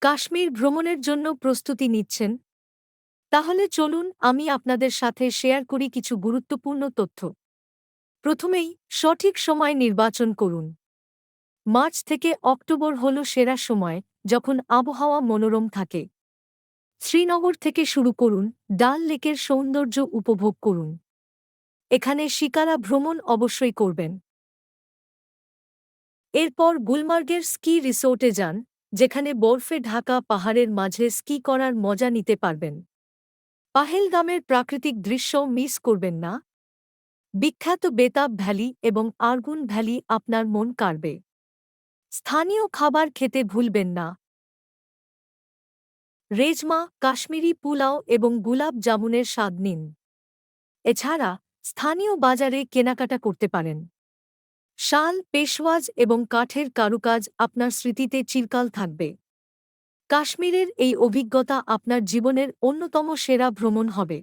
কাশ্মীর ভ্রমণের জন্য প্রস্তুতি নিচ্ছেন। তাহলে চলুন আমি আপনাদের সাথে শেয়ার করি কিছু গুরুত্বপূর্ণ তথ্য। প্রথমেই, সঠিক সময় নির্বাচন করুন। মার্চ থেকে অক্টোবর হল সেরা সময় যখন আবহাওয়া মনোরম থাকে। শ্রীনগর থেকে শুরু করুন, ডাল লেকের সৌন্দর্য উপভোগ করুন। এখানে শিকারা ভ্রমণ অবশ্যই করবেন। এরপর গুলমার্গের স্কি রিসোর্টে যান। যেখানে বরফে ঢাকা পাহাড়ের মাঝে স্কি করার মজা নিতে পারবেন। পাহেলগামের প্রাকৃতিক দৃশ্য মিস করবেন না। বিখ্যাত বেতাব ভ্যালি এবং আর্গুন ভ্যালি আপনার মন কাড়বে। স্থানীয় খাবার খেতে ভুলবেন না। রেজমা, কাশ্মীরি পুলাও এবং গুলাব জামুনের স্বাদ নিন। এছাড়া স্থানীয় বাজারে কেনাকাটা করতে পারেন। শাল, পেশওয়াজ এবং কাঠের কারুকাজ আপনার স্মৃতিতে চিরকাল থাকবে। কাশ্মীরের এই অভিজ্ঞতা আপনার জীবনের অন্যতম সেরা ভ্রমণ হবে।